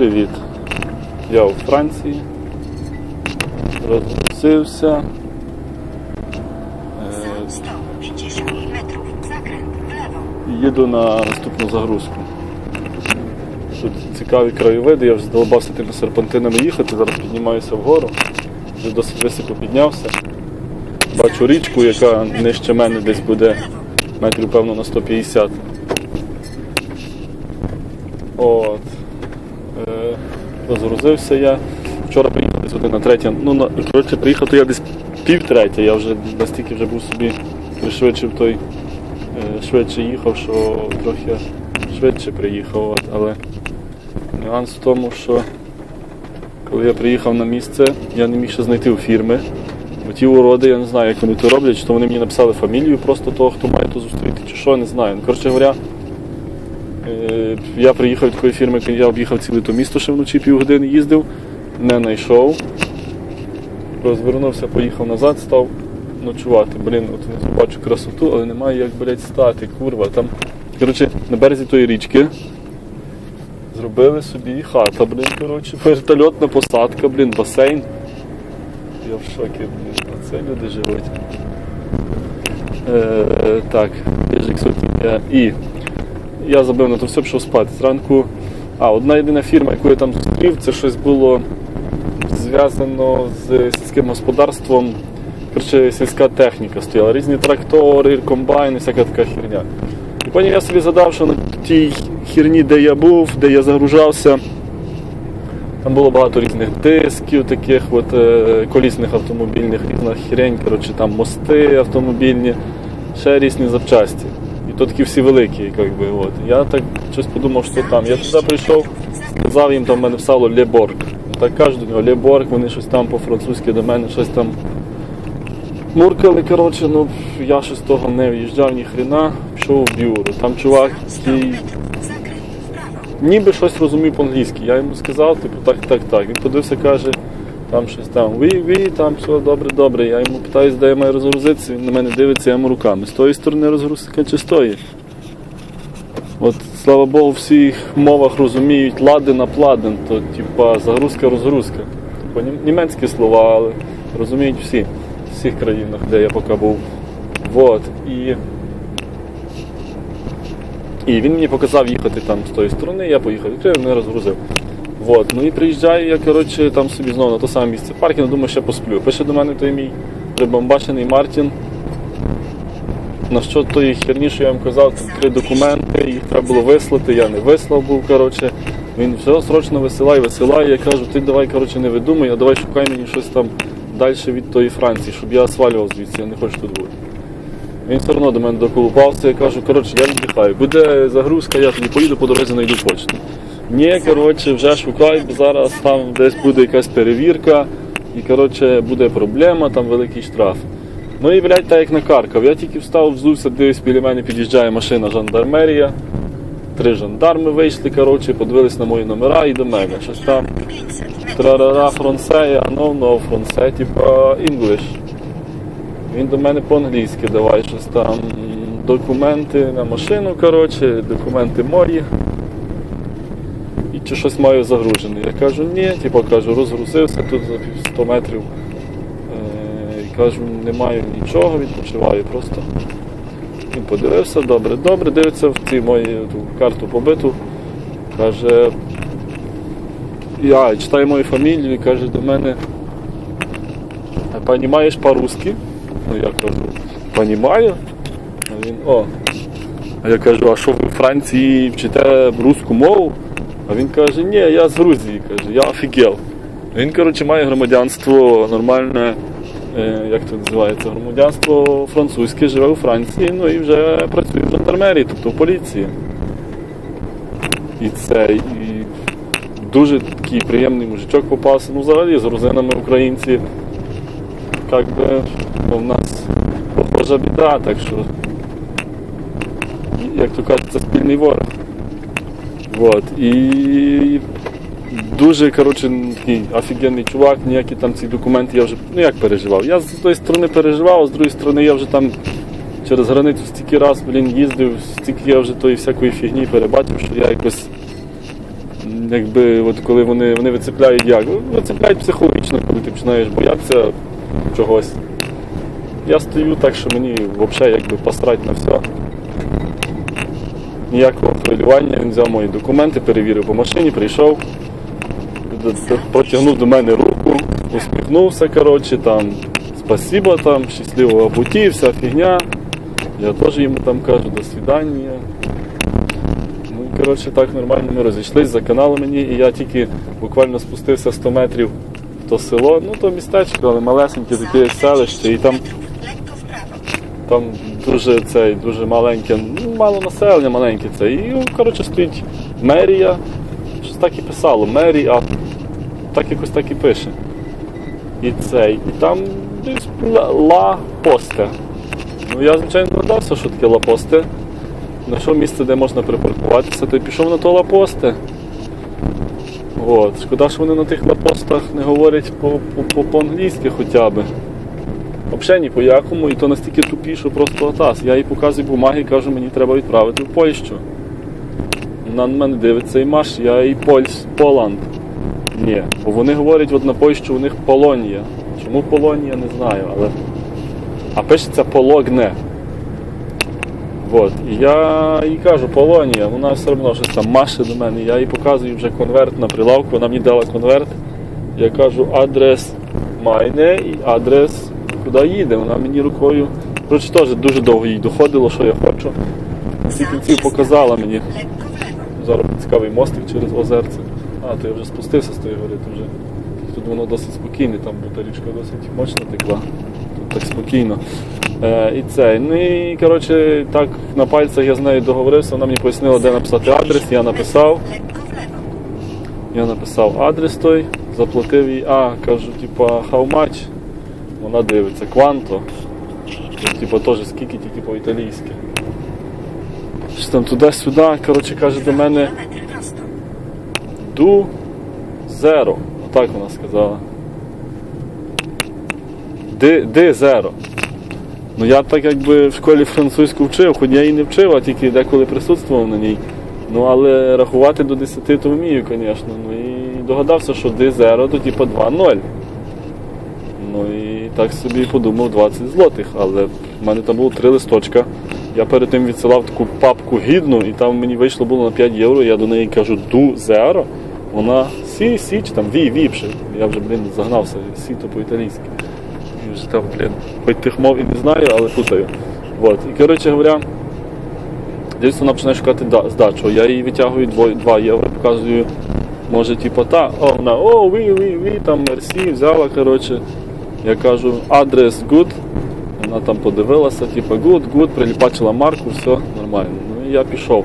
привіт! Я у Франції. Розгрузився. Е, Za 150 metrów zakręt w lewo. Їду на наступну загрузку. Тут цікаві краєвиди, я вже здолбався тими серпантинами їхати, зараз піднімаюся вгору, вже досить високо піднявся. Бачу річку, яка нижче мене десь буде метрів, певно, на 150. От. Розгрузився я. Вчора приїхав десь година третя. Ну, на, коротше, приїхав то я десь пів третя, я вже настільки вже був собі пришвидшив той е, швидше їхав, що трохи швидше приїхав. Але нюанс в тому, що коли я приїхав на місце, я не міг ще знайти у фірми. Бо ті уроди, я не знаю, як вони то роблять, чи то вони мені написали фамілію просто того, хто має то зустріти, чи що, не знаю. Ну, коротше говоря, я приїхав від такої фірми, я об'їхав ціле то місто ще вночі півгодини їздив, не знайшов. Розвернувся, поїхав назад, став ночувати. Блін, от бачу красоту, але немає як, блядь, стати, курва. Там, коротше, на березі тої річки зробили собі хата, блін, коротше, вертольотна посадка, блін, басейн. Я в шокі, блін, а це люди живуть. Е, так, є ж. І я забив на то все, пішов спати. Зранку. А, одна єдина фірма, яку я там зустрів, це щось було зв'язано з сільським господарством. Коротше, сільська техніка стояла, різні трактори, комбайни, всяка така херня. І потім я собі задав, що на тій херні, де я був, де я загружався, там було багато різних дисків, таких от, е, колісних автомобільних, різна херень, коротше, там мости автомобільні, ще різні запчасті. То такі всі великі, як би, от. Я так щось подумав, що там. Я туди прийшов, сказав їм, там в мене писало Леборг. Так кажуть до нього, Леборг, вони щось там по-французьки до мене щось там муркали, коротше, ну я щось того не в'їжджав ні хрена, пішов в бюро. Там чувак, 100 який ніби щось розумів по-англійськи. Я йому сказав, типу, так, так, так. Він подивився, каже, там щось там, ві, ві, там все добре, добре. Я йому питаюсь, де я маю розгрузитися, він на мене дивиться, я йому руками. З тої сторони розгрузка чи з тої. От, слава Богу, в всіх мовах розуміють ладен на то типа загрузка, розгрузка. Типа, німецькі слова, але розуміють всі, в всіх країнах, де я поки був. Вот. І і він мені показав їхати там з тої сторони, я поїхав, відкрив, не розгрузив. Вот. Ну і приїжджаю я, коротше, там собі знову на те саме місце паркінгу, думаю, ще посплю. Пише до мене той мій прибамбашений Мартін. На що тої херні, що я вам казав, там три документи, їх треба було вислати, я не вислав був, коротше. Він все срочно висилає, висилає, я кажу, ти давай коротше, не видумай, а давай шукай мені щось там далі від тої Франції, щоб я свалював звідси, я не хочу тут бути. Він все одно до мене доколупався, я кажу, коротше, я віддихаю. Буде загрузка, я тоді поїду по дорозі, знайду почту. Ні, коротше, вже шукай, бо зараз там десь буде якась перевірка, і коротше, буде проблема, там великий штраф. Ну і, блядь, так як накаркав. Я тільки встав, взувся, дивись, біля мене під'їжджає машина жандармерія. Три жандарми вийшли, коротше, подивились на мої номера і до мене. Щось там трарара фронсе, а no, no, фронсе, типа English. Він до мене по-англійськи давай щось там. Документи на машину, коротше, документи мої. Чи щось маю загружене. Я кажу, ні, типу кажу, розгрузився тут за 100 метрів. Е, і кажу, не маю нічого, відпочиваю просто. Він подивився, добре, добре, дивиться в ці мої ту карту побиту. Каже, я читаю мою фамілію і каже до мене, понімаєш по-русски? Ну я кажу, понімаю. А він, о. А я кажу, а що ви в Франції вчите русську мову? А він каже, ні, я з Грузії, каже, я офігел. Він, коротше, має громадянство нормальне, е, як це називається, громадянство французьке, живе у Франції, ну і вже працює в жандармерії, тобто в поліції. І це, і дуже такий приємний мужичок попався. Ну, взагалі з грузинами українці, як би, ну, в нас похожа біда, так що, як то кажуть, це спільний ворог. Вот. І дуже коротше, офігенний чувак, ніякі там ці документи я вже ну як переживав. Я з тої сторони переживав, а з другої сторони я вже там через границю стільки раз блін, їздив, стільки я вже тої всякої фігні перебачив, що я якось якби, от коли вони, вони вицепляють як? Вицепляють психологічно, коли ти починаєш боятися чогось. Я стою так, що мені взагалі якби посрать на все. Ніякого хвилювання, він взяв мої документи, перевірив по машині, прийшов, протягнув до мене руку, усміхнувся, коротше, там, спасибо, там, щасливого путі, вся фігня. Я теж йому там кажу, до свидання. Ну, коротше, так нормально ми розійшлись, заканали мені, і я тільки буквально спустився 100 метрів в то село, ну то містечко, але малесеньке таке селище, і там там дуже цей, дуже маленьке, мало населення маленьке це. І, ну, коротше, стоїть мерія. Щось так і писало, мерія, так якось так і пише. І цей. І там десь ла, ла посте. Ну я, звичайно, догадався, що таке ла посте. Знайшов місце, де можна припаркуватися, то й пішов на то ла посте. От. Шкода, що вони на тих лапостах не говорять по- по- по- по-англійськи хоча б. Взагалі ні по якому, і то настільки тупі, що просто атас. Я їй показую бумаги і кажу, мені треба відправити в Польщу. Вона на мене дивиться і маш, я і Польщ, Поланд. Ні. Бо вони говорять от на Польщу, у них Полонія. Чому Полонія, не знаю, але. А пишеться Пологне. От. І я їй кажу, Полонія, вона все одно щось там маше до мене. Я їй показую вже конверт на прилавку, вона мені дала конверт. Я кажу адрес майне і адрес, куди їде. Вона мені рукою. Коротше, теж дуже довго їй доходило, що я хочу. В кінці кінців показала мені. Зараз цікавий мостик через озерце. А, то я вже спустився з тої гори, то вже тут воно досить спокійне, там бо та річка досить мощно текла. Тут так спокійно. Е, і це. Ну і коротше, так на пальцях я з нею договорився, вона мені пояснила, де написати адрес, я написав. Я написав адрес той, заплатив їй, а, кажу, типа, how much? Вона дивиться, кванто. Типа теж скільки, тільки по-італійськи. Що там туди-сюди, коротше, каже до мене. Do zero. Отак вона сказала. Ди zero. Ну я так якби в школі французьку вчив, хоч я її не вчив, а тільки деколи присутствував на ній. Ну але рахувати до 10 то вмію, звісно. Ну і догадався, що ди zero то типу 2-0. Ну і так собі подумав 20 злотих, але в мене там було три листочка. Я перед тим відсилав таку папку гідну, і там мені вийшло було на 5 євро. Я до неї кажу ду зеро. Вона сі, сі, чи там ві, віпше. Я вже, блін, загнався, сі то по-італійськи. І вже там, блін, хоч тих мов і не знаю, але путаю. Вот. І коротше говоря, десь вона починає шукати здачу. Я їй витягую 2 євро, показую, може, типу, та, о, вона, о, ві, ві, ві, там мерсі, взяла, коротше. Я кажу, адрес good. Вона там подивилася, типу, good, good, приліпачила марку, все нормально. Ну і я пішов.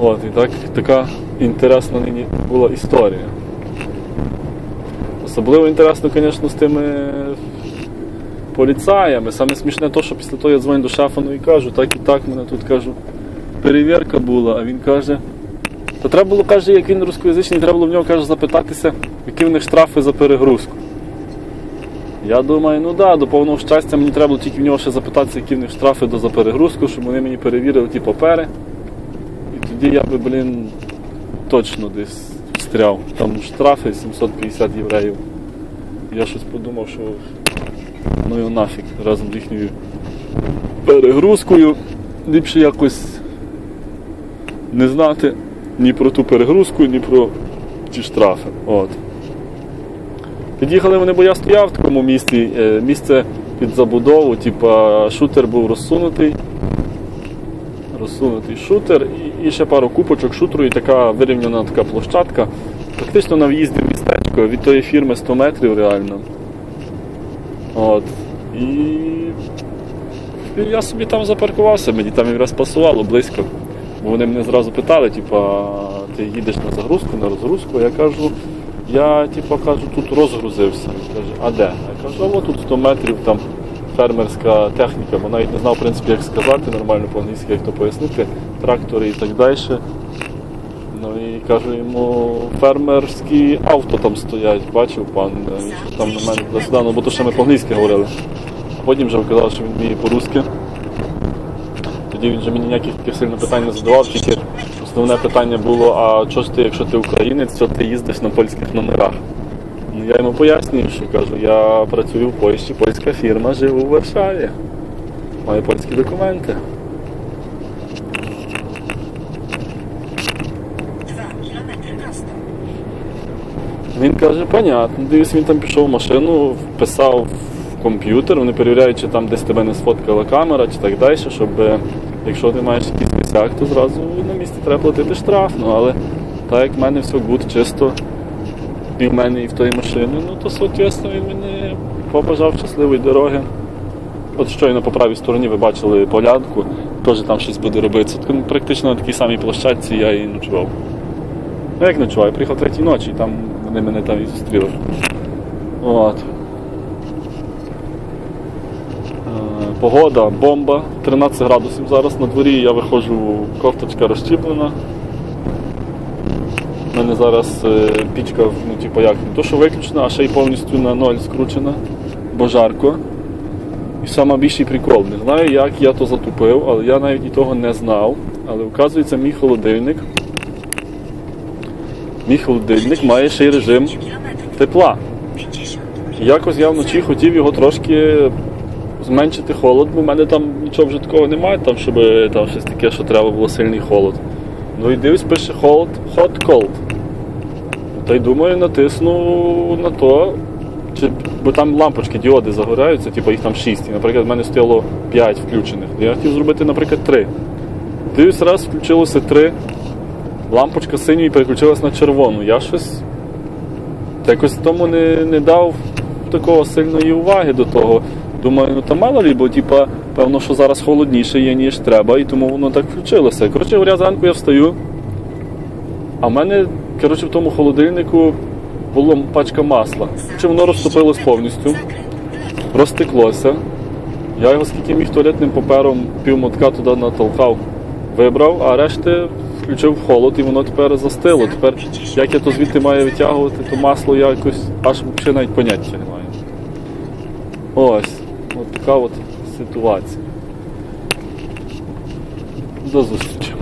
От, і так, така інтересна нині була історія. Особливо інтересно, звісно, з тими поліцаями. Саме смішне те, що після того я дзвоню до шефа ну і кажу, так і так мене тут кажу, перевірка була, а він каже. Та треба було, каже, як він рускоязичний, треба було в нього каже, запитатися, які в них штрафи за перегрузку. Я думаю, ну да, до повного щастя мені треба було тільки в нього ще запитатися, які в них штрафи до за перегрузку, щоб вони мені перевірили ті папери. І тоді я би, блін, точно десь встряв. Там штрафи 750 євреїв. Я щось подумав, що ну його нафіг разом з їхньою перегрузкою. Ліпше якось не знати ні про ту перегрузку, ні про ті штрафи. От. Під'їхали вони, бо я стояв в такому місці, е, місце під забудову, типа шутер був розсунутий. Розсунутий шутер і, ще пару купочок шутеру, і така вирівняна така площадка. Практично на в'їзді в містечко від тої фірми 100 метрів реально. От. І і я собі там запаркувався, мені там якраз пасувало близько. Бо вони мене зразу питали, типа, ти їдеш на загрузку, на розгрузку. Я кажу, я типа кажу, тут розгрузився. Він каже, а де? Я кажу, а от тут 100 метрів там фермерська техніка, бо навіть не знав, в принципі, як сказати нормально по-англійськи, як то пояснити, трактори і так далі. Ну і кажу йому, фермерські авто там стоять, бачив пан, е, що там на мене туди-сюди, ну бо то ще ми по-англійськи говорили. А потім вже вказав, що він вміє по-русски. Тоді він вже мені ніяких таких сильно питань не задавав, тільки основне питання було, а що ж ти, якщо ти українець, що ти їздиш на польських номерах? Ну я йому пояснюю, що кажу, я працюю в Польщі, польська фірма, живу у Варшаві. Маю польські документи. 2 kilometry prosto. Він каже, понятно. Дивись, він там пішов в машину, вписав в комп'ютер, вони перевіряють, чи там десь тебе не сфоткала камера, чи так далі, щоб якщо ти маєш якийсь косяк, то зразу на місці треба платити штраф. Ну але так як в мене все гуд, чисто і в мене, і в тої машини, ну то соответственно він мені побажав щасливої дороги. От щойно по правій стороні ви бачили полянку, теж там щось буде робитися. Так, Практично на такій самій площадці я і ночував. Ну як ночував, я приїхав третій ночі, і там вони мене там і зустріли. От. Е, Погода, бомба, 13 градусів зараз на дворі, я виходжу, кофточка розчіплена. У мене зараз е, пічка, ну, типу, як, не то, що виключена, а ще й повністю на ноль скручена, бо жарко. І найбільший прикол, не знаю, як я то затупив, але я навіть і того не знав. Але вказується, мій холодильник. Мій холодильник має ще й режим тепла. Якось я вночі хотів його трошки зменшити холод, бо в мене там нічого вже такого немає, там, щоб там щось таке, що треба було сильний холод. Ну і дивись, пише холод, hot cold. Та й думаю, натисну на то, чи, бо там лампочки, діоди загоряються, типу їх там 6. І, наприклад, в мене стояло 5 включених. Я хотів зробити, наприклад, 3. Дивись, раз включилося 3. Лампочка синьої переключилась на червону. Я щось якось тому не, не дав такого сильної уваги до того. Думаю, ну та мало лі, бо типа, певно, що зараз холодніше є, ніж треба, і тому воно так включилося. Коротше говоря, зранку я встаю. А в мене, коротше, в тому холодильнику була пачка масла. Чи воно розтопилось повністю, розтеклося. Я його скільки міг туалетним папером півмотка туди натолкав, вибрав, а решти включив в холод і воно тепер застило. Тепер як я то звідти маю витягувати, то масло якось аж взагалі навіть поняття не маю. Ось, от така от ситуація. До зустрічі.